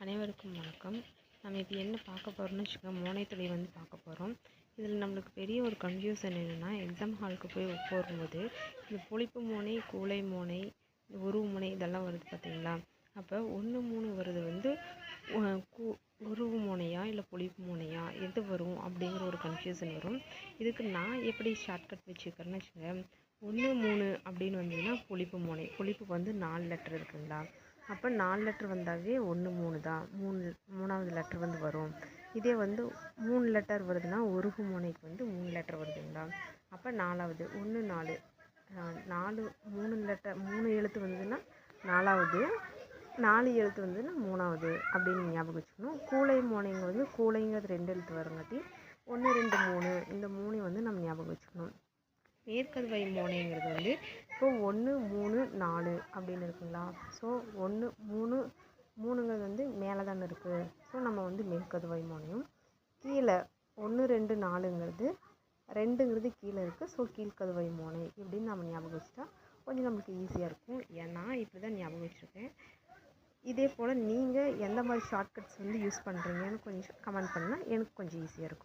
அனைவருக்கும் வணக்கம். நம்ம இப்போ என்ன பார்க்க போகிறோம்னு வச்சுக்கோங்க மோனைத்துளி வந்து பார்க்க போகிறோம் இதில் நம்மளுக்கு பெரிய ஒரு கன்ஃபியூஷன் என்னென்னா எக்ஸாம் ஹாலுக்கு போய் போகும்போது இந்த புளிப்பு மோனை கூளை மோனை உருவு மோனை இதெல்லாம் வருது பார்த்தீங்களா? அப்போ ஒன்று மூணு வருது வந்து கு- உருவு மோனையா இல்லை புளிப்பு மோனையா? எது வரும் அப்படிங்கிற ஒரு கன்ஃபியூஷன் வரும். இதுக்கு நான் எப்படி ஷார்ட்கட் வச்சுக்கிறேன்னு வச்சுக்கோங்க ஒன்று மூணு அப்படின்னு வந்தீங்கன்னா புளிப்பு மோனை. புளிப்பு வந்து நாலு லெட்டர் இருக்குங்களா? அப்போ நாலு லெட்ரு வந்தாவே ஒன்று மூணு தான். மூணு மூணாவது லெட்ரு வந்து வரும். இதே வந்து மூணு லெட்டர் வருதுன்னா ஒரு முனைக்கு வந்து மூணு லெட்டர் வருதுங்களா? அப்போ நாலாவது ஒன்று நாலு. நாலு மூணு லெட்டர் மூணு எழுத்து வந்ததுன்னா நாலாவது நாலு எழுத்து வந்ததுன்னா மூணாவது அப்படின்னு ஞாபகம் வச்சுக்கணும். கூளை மோனைங்க வந்து கூளைங்கிறது ரெண்டு எழுத்து வருங்காட்டி ஒன்று ரெண்டு மூணு. இந்த மூணையும் வந்து நம்ம ஞாபகம் வச்சுக்கணும். மேற்கதுவை மோனைங்கிறது வந்து இப்போ ஒன்று மூணு நாலு அப்படின்னு இருக்குங்களா? ஸோ ஒன்று மூணு மூணுங்கிறது வந்து மேலே தானே இருக்குது ஸோ நம்ம வந்து மேற்கதுவை மோனையும் கீழே ஒன்று ரெண்டு நாலுங்கிறது ரெண்டுங்கிறது கீழே இருக்குது ஸோ கீழ்கதுவை மோனை இப்படின்னு நம்ம ஞாபகம் வச்சுட்டா கொஞ்சம் நம்மளுக்கு ஈஸியாக இருக்கும். ஏன்னா இப்படி தான் ஞாபகம் வச்சுருக்கேன். இதே போல் நீங்கள் எந்த மாதிரி ஷார்ட்கட்ஸ் வந்து யூஸ் பண்ணுறீங்கன்னு கொஞ்சம் கமெண்ட் பண்ணால் எனக்கு கொஞ்சம் ஈஸியாக இருக்கும்.